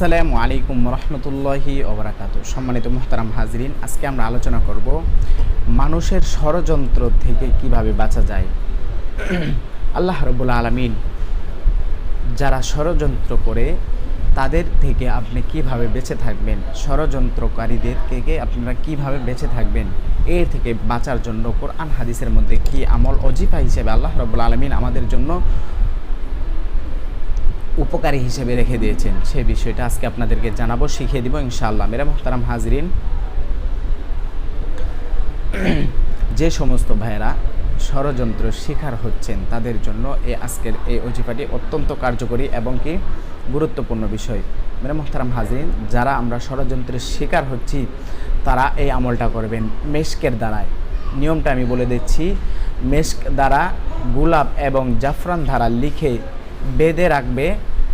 আসসালামু আলাইকুম রহমতুল্লাহি ওবরাকাত। সম্মানিত মোহতারাম হাজরিন, আজকে আমরা আলোচনা করব মানুষের ষড়যন্ত্র থেকে কীভাবে বাঁচা যায়। আল্লাহ রবুল আলমিন যারা ষড়যন্ত্র করে, তাদের থেকে আপনি কীভাবে বেঁচে থাকবেন? ষড়যন্ত্রকারীদের থেকে আপনারা কীভাবে বেঁচে থাকবেন? এর থেকে বাঁচার জন্য কোরআন হাদিসের মধ্যে কি আমল অজিফা হিসেবে আল্লাহ রবুল আলমিন আমাদের জন্য উপকারী হিসেবে রেখে দিয়েছেন। সে বিষয়টা আজকে আপনাদেরকে জানাব, শিখিয়ে দিব ইনশাআল্লাহ। মেরা মোহতারাম হাজরিন, যে সমস্ত ভাইয়েরা ষড়যন্ত্র শিকার হচ্ছেন, তাদের জন্য এই আজকের এই অজিফাটি অত্যন্ত কার্যকরী এবং কি গুরুত্বপূর্ণ বিষয়। মেরা মোহতারাম হাজরিন, যারা আমরা ষড়যন্ত্রের শিকার হচ্ছি, তারা এই আমলটা করবেন মেশকের দ্বারায়। নিয়মটা আমি বলে দিচ্ছি, মেশক দ্বারা গোলাপ এবং জাফরান ধারা লিখে বেঁধে রাখবে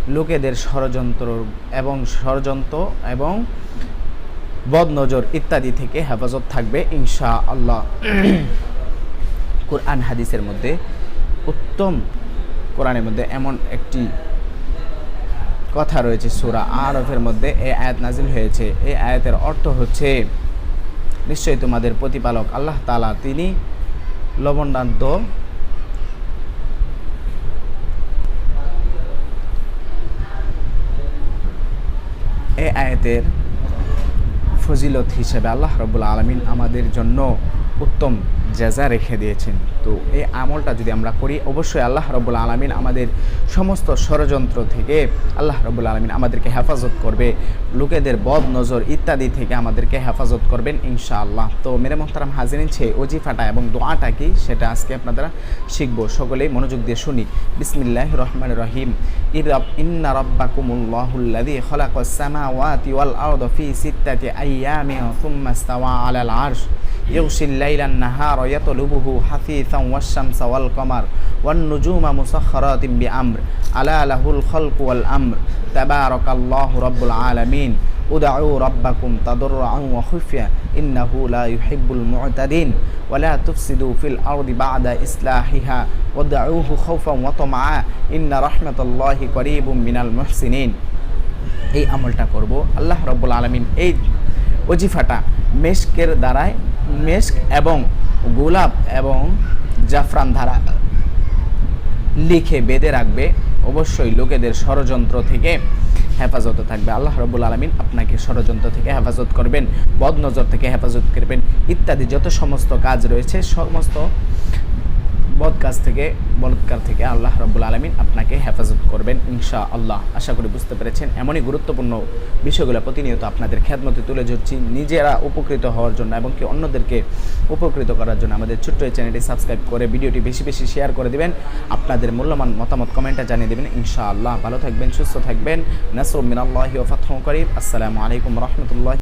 লোকেদের ষড়যন্ত্র এবং ষড়যন্ত্র এবং বদনজর ইত্যাদি থেকে হেফাজত থাকবে ইনশা আল্লাহ কোরআন হাদিসের মধ্যে, উত্তম কোরআনের মধ্যে এমন একটি কথা রয়েছে সুরা আরফের মধ্যে, এই আয়াত নাজিল হয়েছে। এই আয়াতের অর্থ হচ্ছে, নিশ্চয়ই তোমাদের প্রতিপালক আল্লাহ তালা তিনি লবণান্ত এই আয়াতের ফজিলত হিসেবে আল্লাহ রবুল আলমিন আমাদের জন্য উত্তম জাজা রেখে দিয়েছেন। তো এই আমলটা যদি আমরা করি, অবশ্যই আল্লাহ রবুল আলমিন আমাদের সমস্ত ষড়যন্ত্র থেকে আল্লাহ রবুল আলমিন আমাদেরকে হেফাজত করবে। লোকেদের বদ নজর ইত্যাদি থেকে আমাদেরকে হেফাজত করবেন ইনশাআল্লাহ। তো মেরে মোহতারাম হাজিরিন ছে অজিফাটা এবং দোয়াটা কি? সেটা আজকে আপনারা শিখব। সকলেই মনোযোগ দিয়ে শুনি। বিসমিল্লাহ রহমান রহিম। ইরব ইন্না রব্বাকুমুল্লাহুল্লাযী يغشي الليل النهار يطلبه حثيثا والشمس والقمر والنجوم مسخرات بأمر ألا له الخلق والأمر تبارك الله رب العالمين ادعوا ربكم تضرعا وخفيا إنه لا يحب المعتدين ولا تفسدوا في الأرض بعد إصلاحها وادعوه خوفا وطمعا إن رحمة الله قريب من المحسنين এই আমলটা করব আল্লাহ রব্বুল আলমিন এই অজিফাটা মেশকের দ্বারায় মেস্ক এবং গোলাপ এবং জাফরান ধারা লিখে বেঁধে রাখবে। অবশ্যই লোকেদের ষড়যন্ত্র থেকে হেফাজতে থাকবে। আল্লাহ রবুল আলমিন আপনাকে ষড়যন্ত্র থেকে হেফাজত করবেন, বদনজর থেকে হেফাজত করবেন ইত্যাদি যত সমস্ত কাজ রয়েছে, সমস্ত কাজ থেকে, বলৎকার থেকে আল্লাহ রব্বুল আলমিন আপনাকে হেফাজত করবেন ইনশা আল্লাহ আশা করি বুঝতে পেরেছেন, এমনই গুরুত্বপূর্ণ বিষয়গুলো প্রতিনিয়ত আপনাদের খেদমতে তুলে ধরছি। নিজেরা উপকৃত হওয়ার জন্য এবং কি অন্যদেরকে উপকৃত করার জন্য আমাদের ছোট্ট এই চ্যানেলটি সাবস্ক্রাইব করে ভিডিওটি বেশি বেশি শেয়ার করে দিবেন। আপনাদের মূল্যবান মতামত কমেন্টে জানিয়ে দেবেন ইনশা আল্লাহ ভালো থাকবেন, সুস্থ থাকবেন। নাসর মিনাল্লাহি ও ফাতহ করিম। আসসালামু আলাইকুম রহমতুল্লাহ